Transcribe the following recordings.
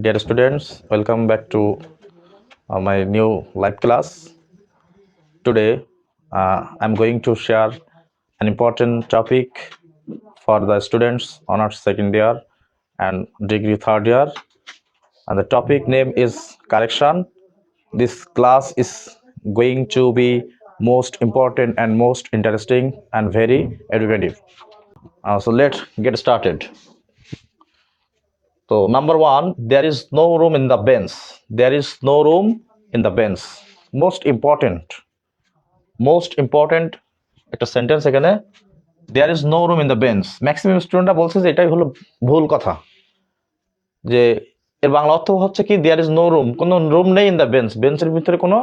Dear students, welcome back to uh, my new live class. Today, uh, I'm going to share an important topic for the students honors second year and degree third year. And the topic name is correction. This class is going to be most important and most interesting and very educative. Uh, so let's get started. So number one there is no room in the bench there is no room in the bench most important most important একটা sentence এখানে there is no room in the bench maximum স্টুডেন্টরা বলছে যে এটাই হলো ভুল কথা। যে এর বাংলা অর্থ হচ্ছে কি দেয়ার ইজ নো রুম কোনো রুম নেই ইন দ্য বেঞ্চ বেঞ্চের ভিতরে কোনো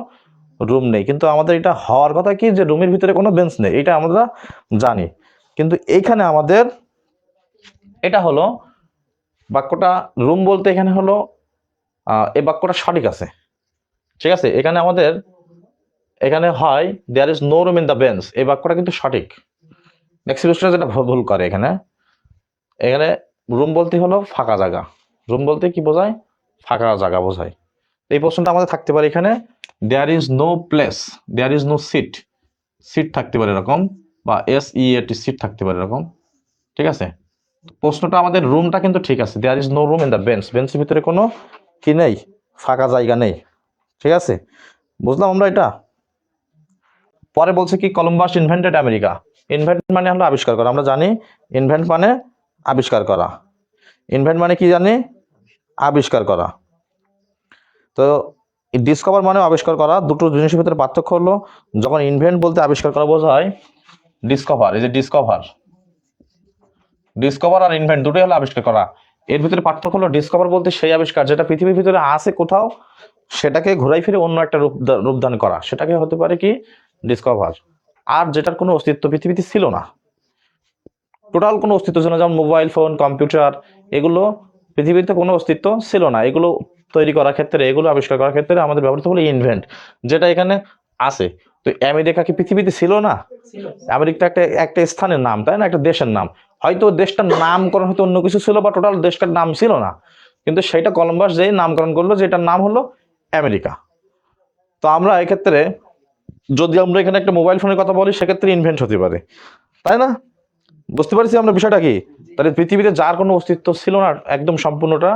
রুম নেই। কিন্তু আমাদের এটা হওয়ার কথা কি, যে রুমের ভিতরে কোনো বেঞ্চ নেই। এটা আমরা জানি। কিন্তু এইখানে আমাদের এটা হলো বাক্যটা রুম বলতে এখানে হলো এই বাক্যটা সঠিক আছে। ঠিক আছে? এখানে আমাদের, এখানে হয় there is no room in the bench এই বাক্যটা কিন্তু সঠিক। নেক্সট স্টুডেন্ট যেটা ভুল- করে এখানে। এখানে রুম বলতে হলো ফাঁকা জায়গা। রুম বলতে কি বোঝায়? ফাঁকা জায়গা বোঝায়। এই প্রশ্নটা আমাদের থাকতে পারে এখানে there is no place there is no seat seat থাকতে পারে এরকম, বা এস ই এ টি সিট থাকতে পারে এরকম। ঠিক আছে? প্রশ্নটা আমাদের রুমটা কিন্তু ঠিক আছে। There is no room in the bench বেঞ্চের ভিতরে কোনো কি নেই? ফাঁকা জায়গা নেই। ঠিক আছে? বুঝলাম আমরা এটা? পরে বলছে কি কলম্বাস ইনভেন্টেড আমেরিকা ইনভেন্ট মানে হলো আবিষ্কার করা। আমরা জানি ইনভেন্ট মানে আবিষ্কার করা। ইনভেন্ট মানে কি জানি? আবিষ্কার করা। তো ডিসকভার মানে আবিষ্কার করা। দুটো জিনিসের ভিতরে পার্থক্য হলো, যখন ইনভেন্ট বলতে আবিষ্কার করা বোঝায় ডিসকভার এই যে ডিসকভার ডিসকভার আর ইনভেন্ট দুটোই হলো আবিষ্কার করা। এর ভিতরে পার্থক্য হলো ডিসকভার বলতে সেই আবিষ্কার যেটা পৃথিবীর ভিতরে আছে কোথাও সেটাকে ঘোরাই ফিরে অন্য একটা রূপ রূপদান করা। সেটাকে হতে পারে কি? ডিসকভার আর যেটার কোনো অস্তিত্ব পৃথিবীতে ছিল না। টোটাল কোনো অস্তিত্ব ছিল না যেমন মোবাইল ফোন কম্পিউটার এগুলো পৃথিবীতে কোনো অস্তিত্ব ছিল না। এগুলো তৈরি করার ক্ষেত্রে এগুলো আবিষ্কার করার ক্ষেত্রে আমাদের ব্যবহৃত হলো ইনভেন্ট যেটা এখানে আছে। তো আমেরিকা কি পৃথিবীতে ছিল না? আমেরিকা একটা একটা স্থানের নাম তাই না? একটা দেশের নাম। হয়তো দেশটার নামকরণ হয়তো অন্য কিছু ছিল বা টোটাল দেশটার নাম ছিল না। কিন্তু সেটা কলম্বাস যেই নামকরণ করল, যেটার নাম হলো আমেরিকা। তো আমরা এক্ষেত্রে, যদি আমরা এখানে একটা মোবাইল ফোনের কথা বলি, সেক্ষেত্রে ইনভেন্ট হতে পারে। তাই না? বুঝতে পারছি আমরা বিষয়টা কি? তাহলে পৃথিবীতে যার কোনো অস্তিত্ব ছিল না, একদম সম্পূর্ণটা,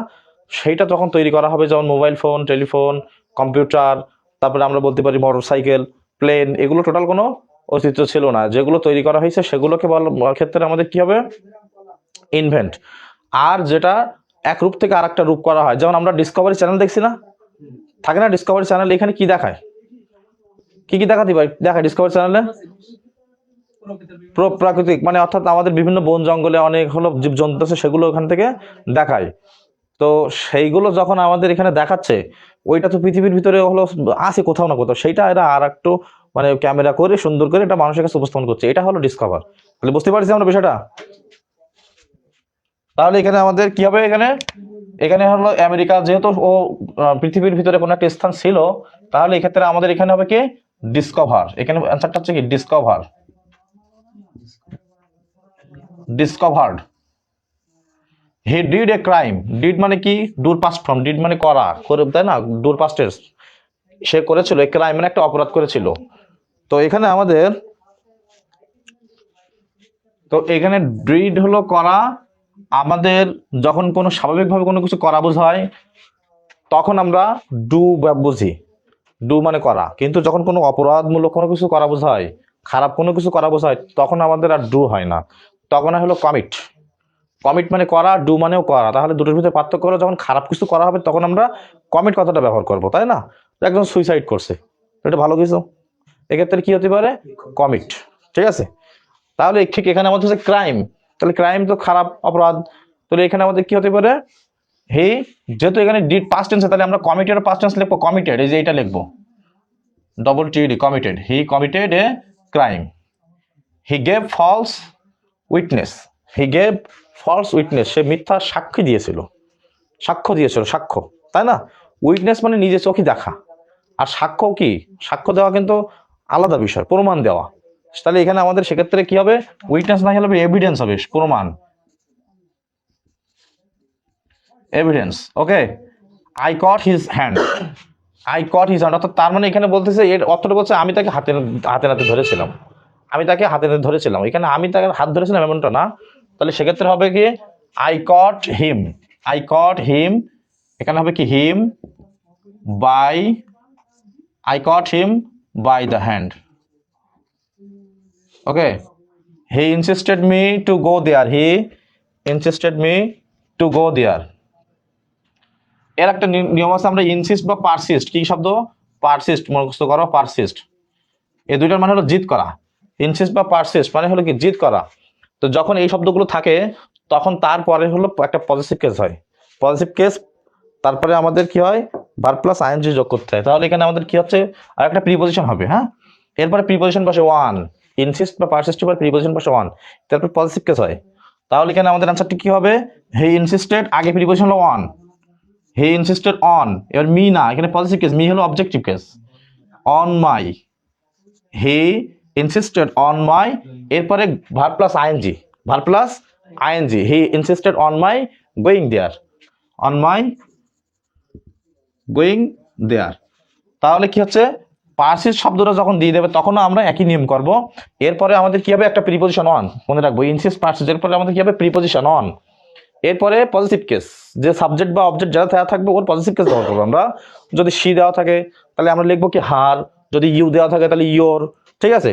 সেইটা তখন তৈরি করা হবে, যেমন মোবাইল ফোন টেলিফোন কম্পিউটার তারপরে আমরা বলতে পারি মোটর সাইকেল প্লেন এগুলো টোটাল কোনো অস্তিত্ব ছিল না। যেগুলো তৈরি করা হয়েছে সেগুলোকে বলার ক্ষেত্রে আমাদের কি হবে? ইনভেন্ট আর যেটা এক রূপ থেকে আর একটা রূপ করা হয়। যেমন আমরা ডিসকভারি চ্যানেল দেখছি না? থাকে না ডিসকভারি চ্যানেল এখানে কি দেখায়? কি কি দেখাতে পারি? দেখায় ডিসকভারি চ্যানেলে প্র- প্রাকৃতিক। মানে অর্থাৎ আমাদের বিভিন্ন বন জঙ্গলে অনেক হলো জীবজন্তু আছে, সেগুলো ওখান থেকে দেখায়। তো সেইগুলো যখন আমাদের এখানে দেখাচ্ছে, ওইটা তো পৃথিবীর ভিতরে হলো আছে কোথাও না কোথাও। সেইটা এরা আর একটু মানে ক্যামেরা করে সুন্দর করে এটা মানুষের কাছে উপস্থাপন করছে। এটা হলো ডিসকভার তাহলে বুঝতে পারছি আমরা বিষয়টা? তাহলে এখানে আমাদের কি হবে এখানে? এখানে হলো আমেরিকা যেহেতু ও পৃথিবীর ভিতরে কোনো একটা স্থান ছিল, তাহলে এক্ষেত্রে আমাদের এখানে হবে কি? ডিসকভার এখানে অ্যান্সারটা হচ্ছে কি? Discover discovered he did a crime did মানে কি? ডুর পাস্ট ফর্ম ডিড মানে করা। করে, তাই না? ডুর পাস্টের সে করেছিল। এ ক্রাইম মানে একটা অপরাধ করেছিল। তো এখানে আমাদের, তো এখানে ডিড হলো করা। আমাদের যখন কোনো স্বাভাবিকভাবে কোনো কিছু করা বোঝায়, তখন আমরা ডু বুঝি। ডু মানে করা। কিন্তু যখন কোনো অপরাধমূলক কোনো কিছু করা বোঝায়, খারাপ কোনো কিছু করা বোঝায়, তখন আমাদের আর ডু হয় না। তখন হলো কমিট কমিট মানে করা ডু মানেও করা। তাহলে দুটোর ভিতরে পার্থক্য হলো, যখন খারাপ কিছু করা হবে, তখন আমরা কমিট কথাটা ব্যবহার করব, তাই না? একজন সুইসাইড করছে। এটা ভালো কিছু? এক্ষেত্রে কি হতে পারে? কমিট ঠিক আছে? তাহলে ঠিক এখানে আমাদের হচ্ছে ক্রাইম তাহলে ক্রাইম তো খারাপ অপরাধ। তাহলে এখানে আমাদের কি হতে পারে? হি যেহেতু এখানে ডিড পাস্ট টেন্স তাহলে আমরা কমিটেড পাস্ট টেন্স লিখব। কমিটেড এই যে এটা লিখব। Double TD committed he committed a crime he gave false witness he gave false witness সে মিথ্যা সাক্ষী দিয়েছিল। সাক্ষ্য দিয়েছিল, সাক্ষ্য। তাই না? উইটনেস মানে নিজে চোখে দেখা। আর সাক্ষ্য কি? সাক্ষ্য দেওয়া কিন্তু আলাদা বিষয়, প্রমাণ দেওয়া। তাহলে এখানে আমাদের সেক্ষেত্রে কি হবে? উইটনেস না হলে এভিডেন্স হবে, প্রমাণ। Evidence okay I caught his hand I caught his hand অর্থাৎ তার মানে এখানে বলতেছে, এর অর্থটা বলছে আমি তাকে হাতে হাতে নাতে ধরেছিলাম। আমি তাকে হাতে নাতে ধরেছিলাম। এখানে আমি তাকে হাত ধরেছিলাম এমনটা না। তাহলে সেক্ষেত্রে হবে কি? I caught him I caught হিম এখানে হবে কি? Him by I caught him by the hand okay he insisted me to go there he insisted me to go there এর একটা নিয়ম আছে, আমরা ইনসিস্ট বা পারসিস্ট কি শব্দ? পারসিস্ট মুখস্থ করো পারসিস্ট এই দুইটার মানে হলো জিত করা। ইনসিস্ট বা পারসিস্ট মানে হলো কি? জিত করা। তো যখন এই শব্দগুলো থাকে, তখন তারপরে হলো একটা পজিটিভ কেস হয়। পজিটিভ কেস তারপরে আমাদের কি হয়? বার প্লাস আইএনজি যোগ করতে হয়। তাহলে এখানে আমাদের কি হচ্ছে? আর একটা প্রিপোজিশন হবে হ্যাঁ? এরপরে প্রিপোজিশন বসে ওয়ান ইনসিস্ট বা পারসিস্ট পর প্রিপোজিশন বসে ওয়ান তারপর পজিটিভ কেস হয়। তাহলে এখানে আমাদের অ্যান্সারটি কি হবে? হি ইনসিস্টেড আগে প্রিপোজিশন হলো ওয়ান হি ইনসিস্টেড অন এবার মি না, এখানে পজিটিভ কেস মি হলো objective case on my he insisted on my এরপরে verb plus ING verb plus ING he insisted on my going there on my going there তাহলে কি হচ্ছে? পার্সিস শব্দটা যখন দিয়ে দেবে, তখনও আমরা একই নিয়ম করব। এরপরে আমাদের কি হবে? একটা প্রিপোজিশন অন মনে রাখব ইনসিস পার্সিস এরপরে আমাদের কি হবে? প্রিপোজিশন অন এরপরে পজিটিভ কেস যে সাবজেক্ট বা অবজেক্ট যারা দেওয়া থাকবে, ওর পজিটিভ কেস ব্যবহার করব আমরা। যদি সি দেওয়া থাকে, তাহলে আমরা লিখব কি হার যদি ইউ দেওয়া থাকে, তাহলে ইয়োর ঠিক আছে?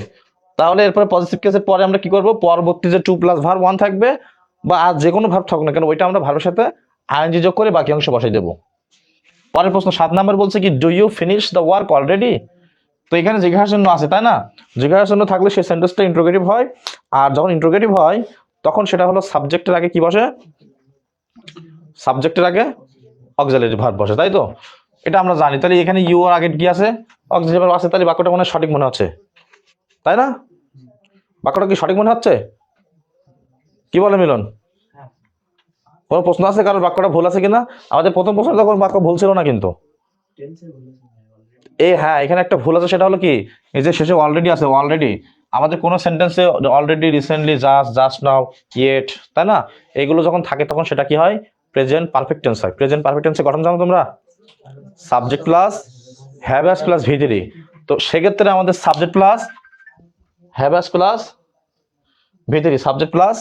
তাহলে এরপরে পজিটিভ কেসের পরে আমরা কি করব? পরবর্তী যে টু প্লাস ভার ওয়ান থাকবে, বা আর যে কোনো ভাব থাকুক না কেন, ওইটা আমরা ভার্বের সাথে আইএনজি যোগ করে বাকি অংশ বসাই দেবো। পরের প্রশ্ন, সাত নাম্বার বলছে কি do you finish the work already তো এখানে জিজ্ঞাসার জন্য আছে, তাই না? জিজ্ঞাসার জন্য থাকলে সেই সেন্টেন্সটা ইন্ট্রোগেটিভ হয়। আর যখন ইন্ট্রোগেটিভ হয়, তখন সেটা হলো সাবজেক্টের আগে কি বসে? সাবজেক্টের আগে অক্সিলারি ভার্ব বসে, তাই তো? এটা আমরা জানি। তাহলে এখানে ইউ আর আগে কি আছে? অক্সিলারি ভার্ব আছে, তাহলে বাক্যটা মনে সঠিক মনে হচ্ছে। তাই না? বাক্যটা কি সঠিক মনে হচ্ছে? কি বলে মিলন? কোনো প্রশ্ন আছে? কারোর বাক্যটা ভুল আছে কিনা? আমাদের প্রথম প্রশ্ন তখন বাক্য ভুল ছিল না কিন্তু। এই হ্যাঁ এখানে একটা ভুল আছে, সেটা হলো কি? এই যে শেষে অলরেডি আছে অলরেডি আমাদের কোনো সেন্টেন্সে already recently just just now yet তাই না? এগুলো যখন থাকে তখন সেটা কি হয়? প্রেজেন্ট পারফেক্ট টেন্স হয়। প্রেজেন্ট পারফেক্ট টেন্সে গঠন জানো তোমরা? Subject plus have has plus V three তো সেক্ষেত্রে আমাদের subject plus have has plus V three subject plus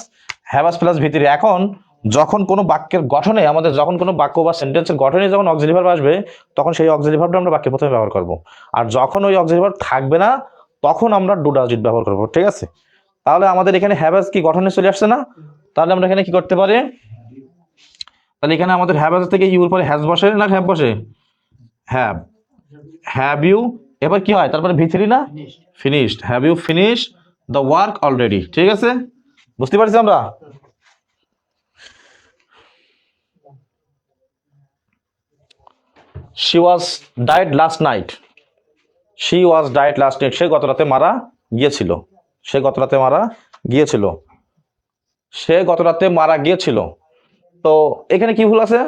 have has plus V three এখন যখন কোনো বাক্যের গঠনে আমাদের যখন কোনো বাক্য বা সেন্টেন্সের গঠনে যখন অক্সিলিভার আসবে তখন সেই অক্সিলি ভার্বটা আমরা বাক্যের প্রথমে ব্যবহার করব। আর যখন ওই অক্সিলি ভার্ব থাকবে না তখন আমরা ডু ডাজিট ব্যবহার করব ঠিক আছে? তাহলে আমাদের এখানে হ্যাভাস কি গঠনে চলে আসছে না? তাহলে আমরা এখানে কি করতে পারি? তাহলে এখানে আমাদের হ্যাভাস থেকে ইউর পরে হ্যাজ বসে না হ্যাভ বসে? হ্যাভ হ্যাভ ইউ এবার কি হয়? তারপরে ভিতরি না? Finished have you finish the work already ঠিক আছে? বুঝতে পারছি আমরা? She was died last night she was died last night সে গত রাতে মারা গিয়েছিল। সে গত রাতে মারা গিয়েছিল। সে গত রাতে মারা গিয়েছিল। তো এখানে কি ভুল আছে?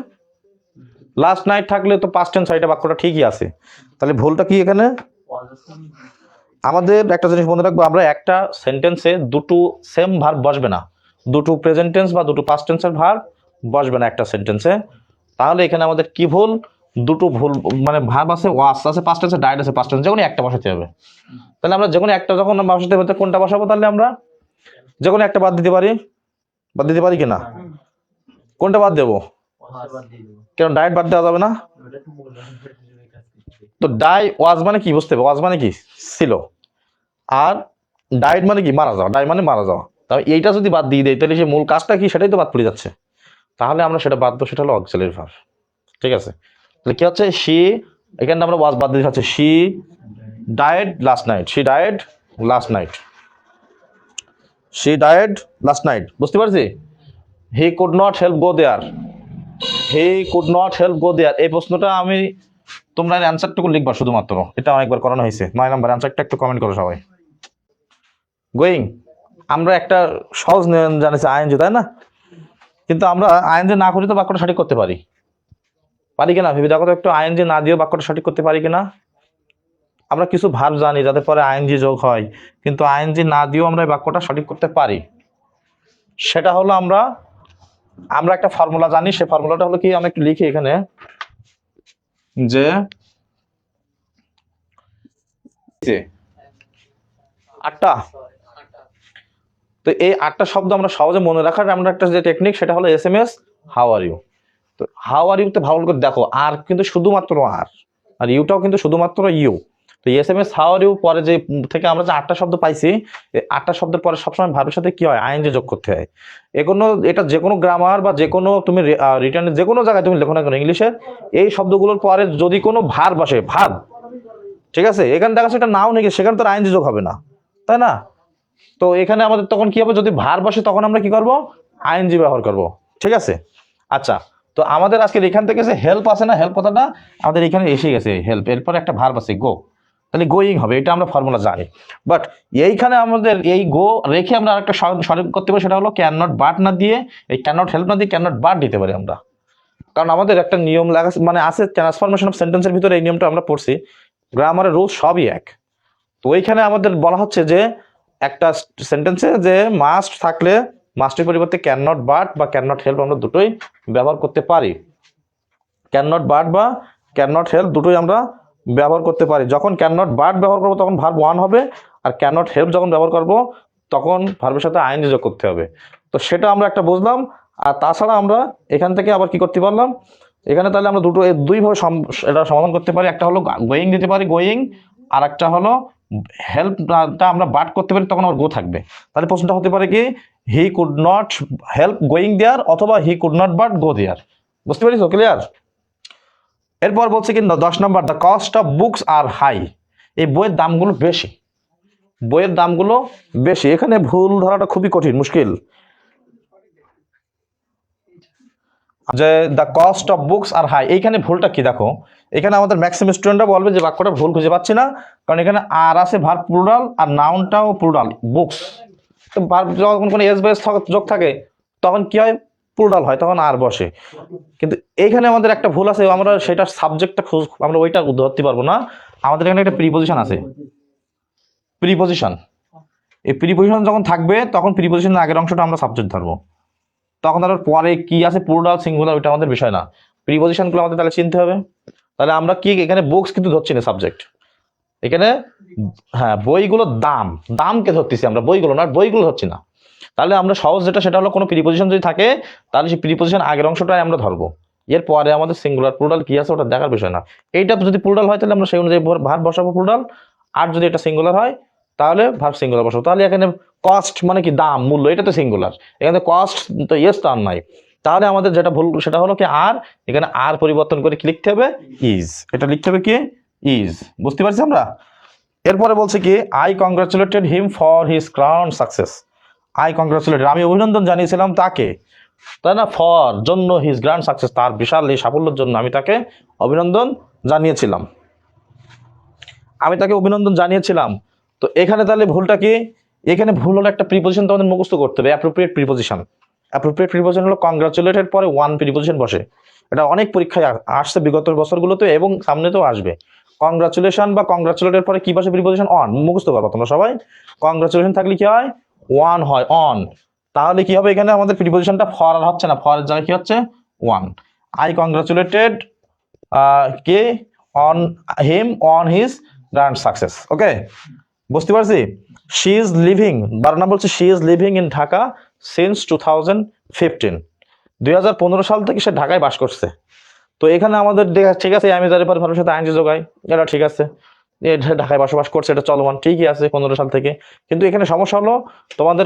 লাস্ট নাইট থাকলে তো পাঁচ টেন ছয়টা বাক্যটা ঠিকই আছে। তাহলে ভুলটা কি এখানে? আমাদের একটা জিনিস মনে রাখব, আমরা একটা সেন্টেন্সে দুটো সেম ভার্ব বসবে না। দুটো প্রেজেন্ট টেন্স বা দুটো পাস্ট টেন্সের ভার্ব বসবে না একটা সেন্টেন্সে তাহলে এখানে আমাদের কি ভুল? দুটো ভুল মানে ভার্ব আছে ওয়াস আছে পাস্ট টেন্সে ডাইট আছে টেন্স যে কোনো একটা বসাতে হবে। তাহলে আমরা যে কোনো একটা যখন বসাতে হবে কোনটা বসাবো তাহলে আমরা? যে কোনো একটা বাদ দিতে পারি। বাদ দিতে পারি কিনা? কোনটা বাদ দেবো? কেন ডায়েট বাদ দেওয়া যাবে না? তো ডাই ওয়াজ মানে কি, বুঝতে হবে ওয়াজ মানে কি? ছিল। আর ডায়েট মানে কি? মারা যাওয়া। ডাই মানে মারা যাওয়া। তবে এইটা যদি বাদ দিয়ে দেয় তাহলে সে মূল কাজটা কি? সেটাই তো বাদ পড়ে যাচ্ছে। তাহলে আমরা সেটা বাদ দেবো, সেটা হলো অক্সিলারি ভার্ব ঠিক আছে? তাহলে কি হচ্ছে? শি এখানে আমরা ওয়াজ বাদ দিতে হচ্ছে she died last night she died last night she died last night বুঝতে পারছি? He could not help go there he could not help go there এই প্রশ্নটা আমি তোমরা অ্যান্সারটুকু লিখবা শুধুমাত্র। এটা অনেকবার করানো হয়েছে। নয় নাম্বার অ্যান্সারটা একটু কমেন্ট করো সবাই। গোয়িং আমরা একটা সহজ নিয়ম জানিছি আইএনজি, তাই না? কিন্তু আমরা আইএনজি না করি তো বাক্যটা সঠিক করতে পারি। পারি কিনা? ভেবে দেখো একটু আইএনজি না দিয়েও বাক্যটা সঠিক করতে পারি কিনা? আমরা কিছু ভাব জানি, যাতে পরে আইএনজি যোগ হয়। কিন্তু আইএনজি না দিয়েও আমরা এই বাক্যটা সঠিক করতে পারি। সেটা হলো আমরা আমরা একটা ফর্মুলা জানি সেই ফর্মুলাটা হলো কি? আমি একটু লিখি এখানে। যে আটটা। তো এই আটটা শব্দ আমরা সহজে মনে রাখার আমরা একটা যে টেকনিক সেটা হলো S M S how are you তো হাউ আর ইউতে ভালো করে দেখো আর কিন্তু শুধুমাত্র আর আর ইউটাও কিন্তু শুধুমাত্র ইউ তো S M S how are you পরে যে থেকে আমরা যে আটটা শব্দ পাইছি আটটা শব্দের পরে সবসময় ভাবের সাথে কি হয় আইনজি যোগ করতে হয়। এ কোনো, এটা যে কোনো গ্রামার বা যে কোনো তুমি রিটার্নে যে কোনো জায়গায় তুমি লেখো না কেন ইংলিশের এই শব্দগুলোর পরে যদি কোনো ভার বসে ভার ঠিক আছে? এখানে দেখা যাচ্ছে এটা নাও নাকি সেখানে তো আইনজি যোগ হবে না, তাই না? তো এখানে আমাদের তখন কি হবে, যদি ভার বসে তখন আমরা কি করব আইনজি ব্যবহার করব, ঠিক আছে? আচ্ছা তো আমাদের আজকে এখান থেকে যে হেল্প আছে না হেল্প কথাটা আমাদের এখানে এসে গেছে হেল্প এরপরে একটা ভার্ব আছে গো তাহলে গোয়িং হবে, এটা আমরা ফর্মুলা জানি। বাট এইখানে আমাদের এই গো রেখে আমরা আরেকটা সঠিক করতে পারি, সেটা হলো ক্যান নট বাট না দিয়ে, এই ক্যান নট হেল্প না দিয়ে ক্যান নট বাট দিতে পারি আমরা। কারণ আমাদের একটা নিয়ম লাগা মানে আছে ট্রান্সফরমেশন অফ সেন্টেন্সের ভিতরে এই নিয়মটা আমরা পড়ছি গ্রামারের রুল সবই এক। তো ওইখানে আমাদের বলা হচ্ছে যে একটা সেন্টেন্সে যে মাস্ট থাকলে মাস্টের পরিবর্তে ক্যান নট বাট বা ক্যান নট হেল্প আমরা দুটোই ব্যবহার করতে পারি। ক্যান নট বাট বা ক্যান নট হেল্প দুটোই আমরা ব্যবহার করতে পারি। যখন ক্যান নট বাট ব্যবহার করব তখন ভার্ব ওয়ান হবে, আর ক্যান নট হেল্প যখন ব্যবহার করব তখন ভার্বের সাথে আইন যোগ করতে হবে। তো সেটা আমরা একটা বুঝলাম, আর তাছাড়া আমরা এখান থেকে আবার কি করতে পারলাম? এখানে তাহলে আমরা দুটো দুইভাবে এটা সমাধান করতে পারি। একটা হলো গোয়িং দিতে পারি গোয়িং আর একটা হলো হেল্পটা আমরা বাট করতে পারি, তখন আমার গো থাকবে। তাহলে প্রশ্নটা হতে পারে কি he could not help going there অথবা he could not but go there বুঝতে পারিস ক্লিয়ার এরপর বলছে কি দশ নম্বর the cost of books are high এই বইয়ের দামগুলো বেশি। বইয়ের দামগুলো বেশি। এখানে ভুল ধরাটা খুবই কঠিন, মুশকিল। যে the cost of books are high এইখানে ভুলটা কি দেখো? এখানে আমাদের ম্যাক্সিমাম স্টুডেন্টরা বলবে যে বাক্যটা ভুল খুঁজে পাচ্ছি না। কারণ এখানে আর আছে ভার প্লুরাল আর নাউনটাও প্লুরাল বুকস তো যখন কোনো এস বেস যোগ থাকে, তখন কি হয়? প্লুরাল হয়, তখন আর বসে। কিন্তু এইখানে আমাদের একটা ভুল আছে, আমরা সেটা সাবজেক্টটা খোঁজ আমরা ওইটা ধরতে পারব না। আমাদের এখানে একটা প্রিপোজিশন আছে। প্রিপোজিশন এই প্রিপোজিশন যখন থাকবে, তখন প্রিপোজিশনের আগের অংশটা আমরা সাবজেক্ট ধরবো। তখন তার পরে কি আছে? প্লুরাল সিঙ্গুলার ওইটা আমাদের বিষয় না। প্রিপোজিশনগুলো আমাদের তাহলে চিনতে হবে। তাহলে আমরা কি এখানে বুকস কিন্তু ধরছি না সাবজেক্ট এখানে হ্যাঁ বইগুলোর দাম, দামকে ধরতেছি আমরা, বইগুলো না বইগুলো ধরছি না। তাহলে আমরা সহজ যেটা, সেটা হলো কোনো প্রিপোজিশন যদি থাকে, তাহলে সেই প্রিপোজিশন আগের অংশটাই আমরা ধরবো। এর পরে আমাদের সিঙ্গুলার প্লুরাল কি আছে, ওটা দেখার বিষয় না। এইটা যদি প্লুরাল হয়, তাহলে আমরা সেই অনুযায়ী ভার বসাবো প্লুরাল আর যদি এটা সিঙ্গুলার হয়, তাহলে ভার সিঙ্গুলার বসাবো। তাহলে এখানে কস্ট মানে কি, দাম, মূল্য এটা তো সিঙ্গুলার এখানে কস্ট তো ইয়েস তো আর নাই। তাহলে আমাদের যেটা ভুল, সেটা হলো কি আর এখানে আর পরিবর্তন করে কি লিখতে হবে? ইজ এটা লিখতে হবে কি? ইজ বুঝতে পারছি আমরা? এরপরে বলছে কি I congratulated him for his crown success I congratulated আমি অভিনন্দন জানিয়েছিলাম তাকে। তাই না? ফর জন্য হিজ গ্র্যান্ড সাকসেস তার বিশাল এই সাফল্যের জন্য আমি তাকে অভিনন্দন জানিয়েছিলাম। আমি তাকে অভিনন্দন জানিয়েছিলাম। তো এখানে তাহলে ভুলটা কি? এখানে ভুল হলো একটা প্রিপোজিশন তোমাদের মুখস্থ করতে হবে অ্যাপ্রোপ্রিয়েট প্রিপোজিশন অ্যাপ্রোপ্রিয়েট প্রিপোজিশন হলো কংগ্রাচুলেটেড পরে ওয়ান প্রিপোজিশন বসে। এটা অনেক পরীক্ষায় আসছে বিগত বছরগুলোতে এবং সামনেতেও আসবে। কংগ্রাচুলেশন বা কংগ্রাচুলেটের পরে কি বসে প্রিপোজিশন অন মুখস্থ করব তোমরা সবাই। কংগ্রাচুলেশন থাকলে কি হয়? ওয়ান হয়। অন তাহলে কি হবে এখানে? আমাদের প্রিপোজিশনটা ফর আর হচ্ছে না। ফরের জায়গায় কি হচ্ছে? One I congratulated K? On him on his grand success okay বুঝতে পারছি? শি ইজ লিভিং বারো নাম বলছে she is living in Dhaka since two thousand fifteen দুই হাজার পনেরো সাল থেকে সে ঢাকায় বাস করছে। তো এখানে আমাদের ঠিক আছে, আমি যাদের পরে ভাবের সাথে আইনজি যোগাই এটা ঠিক আছে। ঢাকায় বসবাস করছে, এটা চলমান, ঠিকই আছে পনেরো সাল থেকে। কিন্তু এখানে সমস্যা হলো, তোমাদের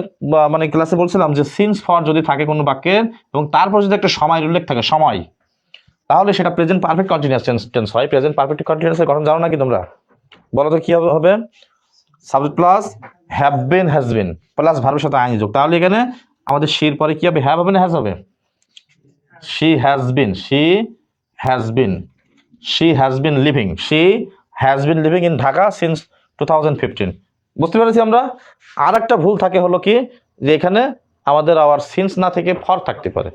মানে ক্লাসে বলছিলাম যে সিন্স ফর যদি থাকে কোনো বাক্যের এবং তারপর যদি একটা সময় উল্লেখ থাকে, সময়, তাহলে সেটা প্রেজেন্ট পারফেক্ট কন্টিনিউয়াস টেন্স হয়। প্রেজেন্ট পারফেক্ট কন্টিনিউয়াসের গঠন জানো নাকি তোমরা? বলো তো কি হবে হবে? Subject plus have been has been plus ভার্বের সাথে আইন যোগ তাহলে এখানে আমাদের শির পরে কি হবে? হ্যাভ হবে না হ্যাজ হবে? She has been she has been she has been living she has been living in Dhaka since two thousand fifteen বুঝতে পেরেছি আমরা? আর একটা ভুল থাকে হলো কি? যে এখানে আমাদের আবার সিন্স না থেকে ফর থাকতে পারে।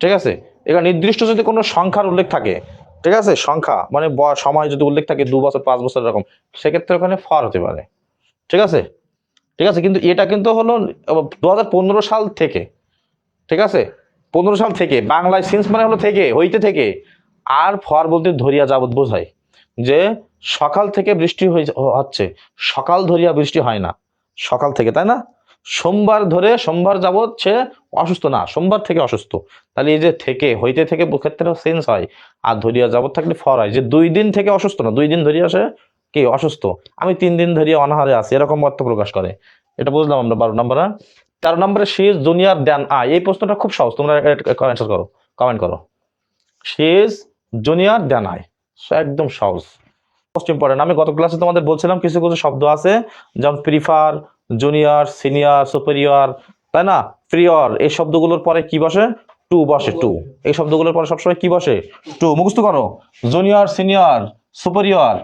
ঠিক আছে? এখানে নির্দিষ্ট যদি কোনো সংখ্যার উল্লেখ থাকে, ঠিক আছে? সংখ্যা মানে সময় যদি উল্লেখ থাকে, দু বছর, পাঁচ বছর এরকম, সেক্ষেত্রে ওখানে ফর হতে পারে। ঠিক আছে? ঠিক আছে? কিন্তু এটা কিন্তু হলো দু হাজার পনেরো সাল থেকে। ঠিক আছে? পনেরো সাল থেকে। বাংলায় সিন্স মানে হলো থেকে, হইতে থেকে। আর ফর বলতে ধরিয়া যাবত বোঝায় যে সকাল থেকে বৃষ্টি হচ্ছে। সকাল ধরিয়া বৃষ্টি হয় না। সকাল থেকে, তাই না? সোমবার ধরে সোমবার যাবত সে অসুস্থ না, সোমবার থেকে অসুস্থ। তাহলে এই যে থেকে, হইতে থেকে ক্ষেত্রে সেন্স হয়। আর ধরিয়া যাবত থাকলে ফর হয়। যে দুই দিন থেকে অসুস্থ না, দুই দিন ধরিয়া সে কি অসুস্থ? আমি তিন দিন ধরিয়া অনাহারে আছি, এরকম অর্থ প্রকাশ করে। এটা বুঝলাম আমরা বারো নম্বর। তেরো নম্বরে she is junior than uh, এই প্রশ্নটা খুব সহজ, তোমরা অ্যান্সার করো কমেন্ট করো। শি ইজ জুনিয়র, দেন একদম সহজ। মোস্ট ইম্পর্টেন্ট আমি গত ক্লাসে তোমাদের বলছিলাম কিছু কিছু শব্দ আছে, যেমন প্রিফার জুনিয়র সিনিয়র সুপেরিয়র তাই না? প্রিয়র এই শব্দগুলোর পরে কি বসে? টু বসে টু এই শব্দগুলোর পরে সবসময় কি বসে? টু মুখস্থ করো। Junior senior superior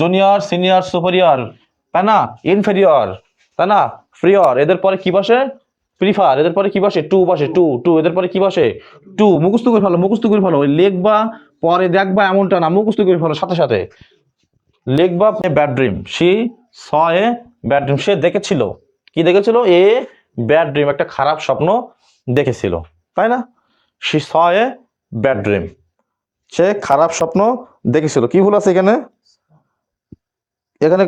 junior senior superior তাই না? ইনফেরিয়র তাই না? প্রিয়র এদের পরে কি বসে? প্রিফার এদের পরে কি বসে? টু বসে টু টু এদের পরে কি বসে? টু মুখস্থ করে ফেলো, মুখস্থ করে ফেলো। ওই লিখবা পরে দেখবা এমনটা না, মুখস্থ করে ফেলো সাথে সাথে। লিখবা bad dream she saw a bad dream সে দেখেছিল। কি দেখেছিল? এ ব্যাড ড্রিম একটা খারাপ স্বপ্ন দেখেছিল। তাই না? She saw a bad dream সে খারাপ স্বপ্ন দেখেছিল। কি ভুল আছে এখানে? এখানে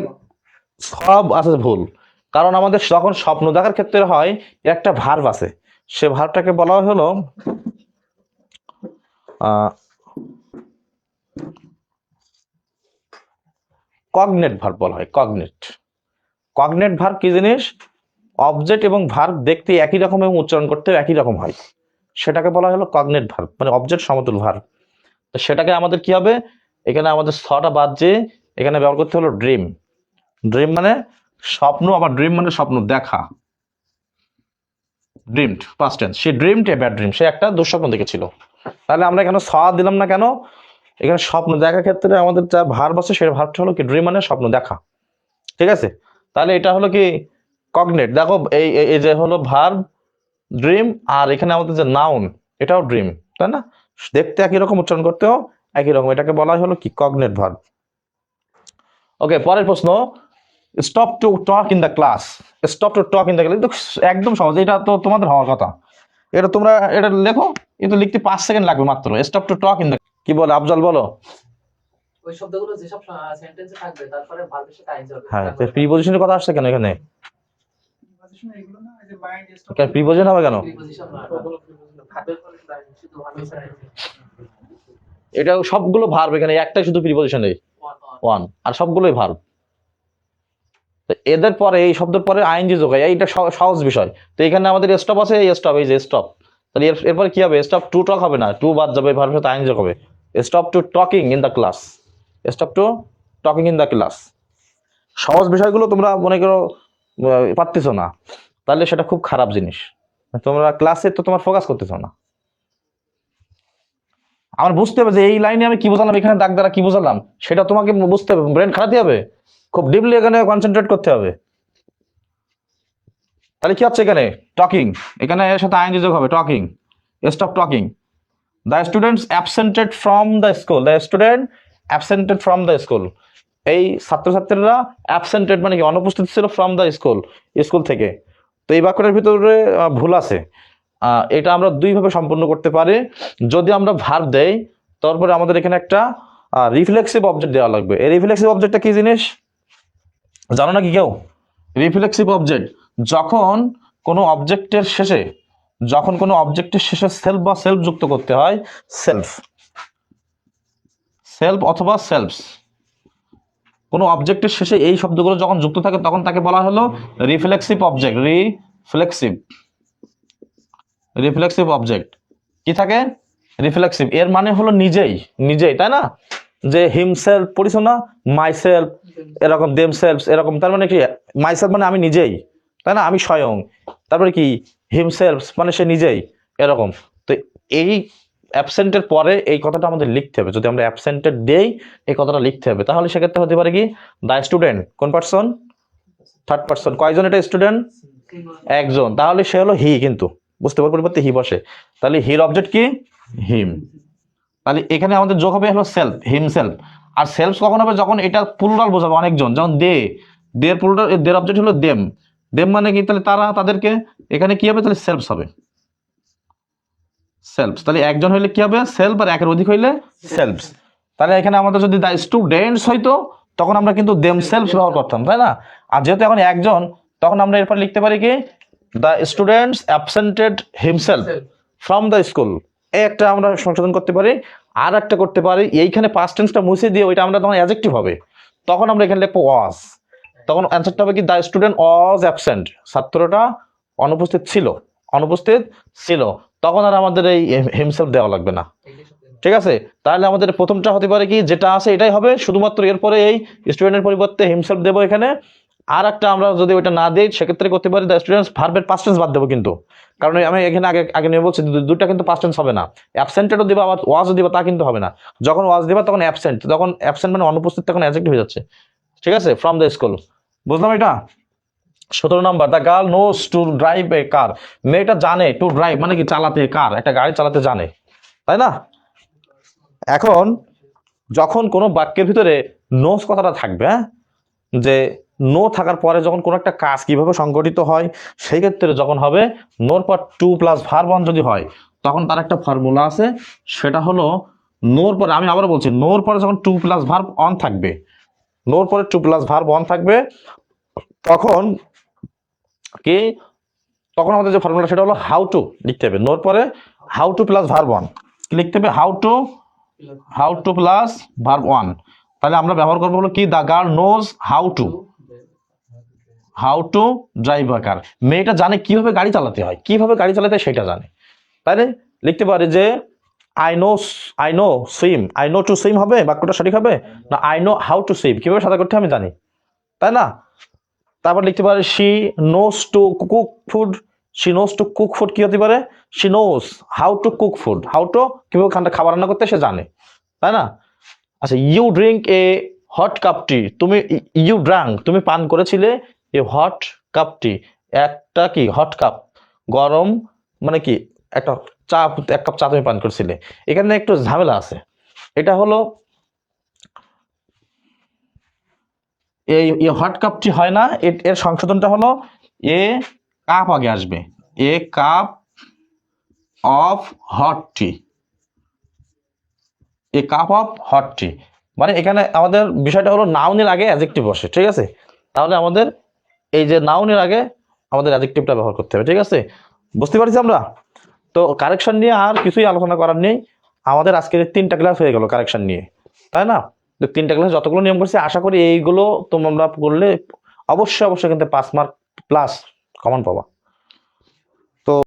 সব আছে ভুল। কারণ আমাদের যখন স্বপ্ন দেখার ক্ষেত্রে হয়, একটা ভার্ব আছে। সে ভার্বটাকে বলা হলো কগনেট ভার্ব বলা হয় কগনেট কগনেট ভার্ব কি জিনিস? অবজেক্ট এবং ভার্ব দেখতে একই রকম এবং উচ্চারণ করতে একই রকম হয়। সেটাকে বলা হলো কগনেট ভার্ব মানে অবজেক্ট সমতুল ভার্ব তো সেটাকে আমাদের কি হবে? এখানে আমাদের ছটা বাদ যে, এখানে ব্যবহার করতে হলো ড্রিম ড্রিম মানে স্বপ্ন, আবার ড্রিম মানে স্বপ্ন দেখা। ড্রিমড পাস্ট টেন্স সে ড্রিমড এ ব্যাড ড্রিম সে একটা দুঃস্বপ্ন দেখেছিল। তাহলে আমরা এখানে স দিলাম না কেন? এখানে স্বপ্ন দেখার ক্ষেত্রে আমাদের যা ভার্ব আছে সেটা ভার্বটা হলো কি ড্রিম মানে স্বপ্ন দেখা। ঠিক আছে? তাহলে এটা হলো কি কগনেট দেখো, এই, এই- যে হলো ভার্ব ড্রিম আর এখানে আমাদের যে নাউন এটাও ড্রিম তাই না? দেখতে একই রকম, উচ্চারণ করতেও একই রকম। এটাকে বলা হলো কি কগনেট ভার্ব ওকে পরের প্রশ্ন stop to talk in the class stop to talk in the class একদম সহজ, এটা তো তোমাদের হওয়ার কথা। এটা তোমরা, এটা লেখো এটা লিখতে পাঁচ সেকেন্ড লাগবে মাত্র। Stop to talk in the কি বলে আফজল বলো। ওই শব্দগুলো যেসব সেন্টেন্সে থাকবে তারপরে ভার্বের সাথে আইনজ হবে হ্যাঁ প্রিপোজিশনের কথা আসছে কেন এখানে? কেন প্রিপোজিশন হবে কেন। এটা সবগুলো ভার্ব এখানে একটাই শুধু প্রিপোজিশন নেই. ওয়ান আর সবগুলোই ভার্ব এদের পরে এই শব্দের পরে আইনজি যোগ হয় এইটা সহজ বিষয়। তো এখানে আমাদের স্টপ আছে এই স্টপ এই যে স্টপ তাহলে এর এরপরে কি হবে? স্টপ টু টক হবে না। টু বাদ যাবে ভার্বের সাথে আইন যোগ হবে। Stop to talking in the class stop to talking in the class সহজ বিষয়গুলো তোমরা মনে করো পারতেছো না। তাহলে সেটা খুব খারাপ জিনিস। তোমরা ক্লাসে তো তোমার ফোকাস করতেছো না। আমার বুঝতে হবে যে এই লাইনে আমি কি বোঝালাম, এখানে দাগ দ্বারা কি বোঝালাম, সেটা তোমাকে বুঝতে হবে। ব্রেন খারাপই হবে। খুব ডিপলি এখানে কনসেন্ট্রেট করতে হবে। তাহলে কি হচ্ছে এখানে? টকিং এখানে এর সাথে আইন যোগ হবে। Talking stop talking the students absented from the school the student absented from the school এই ছাত্রছাত্রীরা অ্যাবসেন্টেড মানে কি? অনুপস্থিত ছিল ফ্রম দ্য স্কুল স্কুল থেকে। তো এই বাক্যটার ভিতরে ভুল আছে। এটা আমরা দুইভাবে সম্পূর্ণ করতে পারি। যদি আমরা ভার দেই, তারপরে আমাদের এখানে একটা রিফ্লেক্সিভ অবজেক্ট দেওয়া লাগবে। এই রিফ্লেক্সিভ অবজেক্টটা কি জিনিস? জানো না কি কেউ? রিফ্লেক্সিভ অবজেক্ট যখন কোনো অবজেক্টের শেষে যখন কোনো অবজেক্টের শেষে সেলফ বা সেলফ যুক্ত করতে হয় সেলফ সেলফ অথবা সেলফস কোনো অবজেক্টের শেষে এই শব্দগুলো যখন যুক্ত থাকে, তখন তাকে বলা হলো reflexive object reflexive reflexive object কি থাকে? রিফ্লেক্সিভ এর মানে হলো নিজেই নিজেই, তাই না? যে হিমসেলফ পড়িস না মাইসেলফ এরকম দেম সেলফ এরকম। তার মানে কি? মাইসেলফ মানে আমি নিজেই, তাই না? আমি স্বয়ং। তারপরে কি? হিমসেলফ মানে সে নিজেই, এরকম। তো এই অ্যাবসেন্টের পরে এই কথাটা আমাদের লিখতে হবে। যদি আমরা অ্যাবসেন্টের দেই, এই কথাটা লিখতে হবে। তাহলে সেক্ষেত্রে হতে পারে কি? দ্য স্টুডেন্ট কোন পার্সন থার্ড পার্সন কয়জন এটা স্টুডেন্ট একজন। তাহলে সে হলো হি কিন্তু। বুঝতে পারব পরিবর্তে হি বসে। তাহলে হির অবজেক্ট কি? হিম তাহলে এখানে আমাদের যোগ হবে হলো সেলফ হিম সেলফ আর সেলফ কখন হবে? যখন এটা প্লুরাল বোঝাবে অনেকজন। যেমন দে দের প্লুরাল দের অবজেক্ট হলো দেম দেম মানে কি? তাহলে তারা তাদেরকে এখানে কি হবে? তাহলে সেলফ হবে। সেলফস তাহলে একজন হইলে কি হবে? সেলফ আর একের অধিক হইলে সেলফস তাহলে এখানে আমাদের যদি দ্য স্টুডেন্টস হইতো, তখন আমরা কিন্তু দেম সেলফস ব্যবহার করতাম, তাই না? আর যেহেতু এখন একজন, তখন আমরা এরপর লিখতে পারি কি? The students absented himself from the school এই একটা আমরা সংশোধন করতে পারি। আর একটা করতে পারি। এইখানে পাস্ট টেন্সটা মুছে দিয়ে ওইটা আমরা তখন অ্যাজেক্টিভ হবে। তখন আমরা এখানে লিখব ওয়াজ তখন অ্যান্সারটা হবে কি দ্য স্টুডেন্ট ওয়াজ অ্যাবসেন্ট ছাত্রটা অনুপস্থিত ছিল অনুপস্থিত ছিল। তখন আর আমাদের এই হিমসেলফ দেওয়া লাগবে না। ঠিক আছে? তাহলে আমাদের প্রথমটা হতে পারে কি, যেটা আছে এটাই হবে। শুধুমাত্র এরপরে এই স্টুডেন্টের পরিবর্তে হিমসেলফ দেবো এখানে। আর একটা আমরা যদি ওইটা না দিই, সেক্ষেত্রে করতে পারি দ্য স্টুডেন্টস ভার্বের পাস্ট টেন্স বাদ দেবো কিন্তু। কারণ আমি এখানে আগে আগে নিয়ে বলছি দুটা কিন্তু পাস্ট টেন্স হবে না। অ্যাবসেন্টেডও দিবা, আবার ওয়াজও দিবা, তা কিন্তু হবে না। যখন ওয়াজ দিবা, তখন অ্যাবসেন্ট তখন অ্যাবসেন্ট মানে অনুপস্থিত তখন অ্যাজেক্টিভ হয়ে যাচ্ছে। ঠিক আছে? ফ্রম দ্য স্কুল বুঝলাম এটা? সতেরো নম্বর the girl knows to drive a car মেয়েটা জানে টু ড্রাইভ মানে কি চালাতে কার একটা গাড়ি চালাতে জানে। তাই না? এখন যখন কোনো বাক্যের ভিতরে নোস কথাটা থাকবে হ্যাঁ? যে নো থাকার পরে যখন কোনো একটা কাজ কীভাবে সংগঠিত হয়, সেই ক্ষেত্রে যখন হবে নোর পর টু প্লাস ভার ওয়ান যদি হয়, তখন তার একটা ফর্মুলা আছে, সেটা হলো নোর পরে আমি আবার বলছি নোর পরে যখন টু প্লাস ভার অন থাকবে নোর পরে টু প্লাস ভার ওয়ান থাকবে। তখন কি? তখন আমাদের যে ফর্মুলা সেটা হলো হাউ টু লিখতে হবে। নোর পরে how to plus verb one লিখতে হবে? How to how to plus verb one তাহলে আমরা ব্যবহার করব হলো কি? The girl knows how to how to drive a car মেয়েটা জানে কীভাবে গাড়ি চালাতে হয়। কীভাবে গাড়ি চালাতে হয় সেটা জানে। তাইলে লিখতে পারে যে I know I know swim I know to swim হবে? বাক্যটা সঠিক হবে? না I know how to swim কীভাবে সাঁতার করতে আমি জানি। তাই না? তারপর লিখতে পারে she knows to cook food she knows to cook food কি হতে পারে? She knows how to cook food how to কীভাবে খানটা খাবার রান্না করতে সে জানে। তাই না? আচ্ছা you drink a hot cup tea তুমি ইউ ড্রাঙ্ক তুমি পান করেছিলে এ হট কাপ টি একটা কি? হট কাপ গরম মানে কি? একটা চা, এক কাপ চা তুমি পান করছিলে। এখানে একটু ঝামেলা আছে। এটা হলো এই হট কাপটি হয় না, এর- সংশোধনটা হলো এ কাপ আগে আসবে। A cup of hot tea a cup of hot tea মানে এখানে আমাদের বিষয়টা হলো নাউনের আগে অ্যাজেক্টিভ বসে, ঠিক আছে? তাহলে আমাদের এই যে নাউনের আগে আমাদের অ্যাজেক্টিভটা ব্যবহার করতে হবে, ঠিক আছে? বুঝতে পারছি আমরা? তো কারেকশন নিয়ে আর কিছুই আলোচনা করার নেই। আমাদের আজকের তিনটা ক্লাস হয়ে গেল কারেকশন নিয়ে। তাই না? তো তিনটা ক্লাস যতগুলো নিয়ম করছি, আশা করি এইগুলো তোমরা করলে অবশ্যই অবশ্যই কিন্তু পাঁচ মার্ক প্লাস কমন পাবা।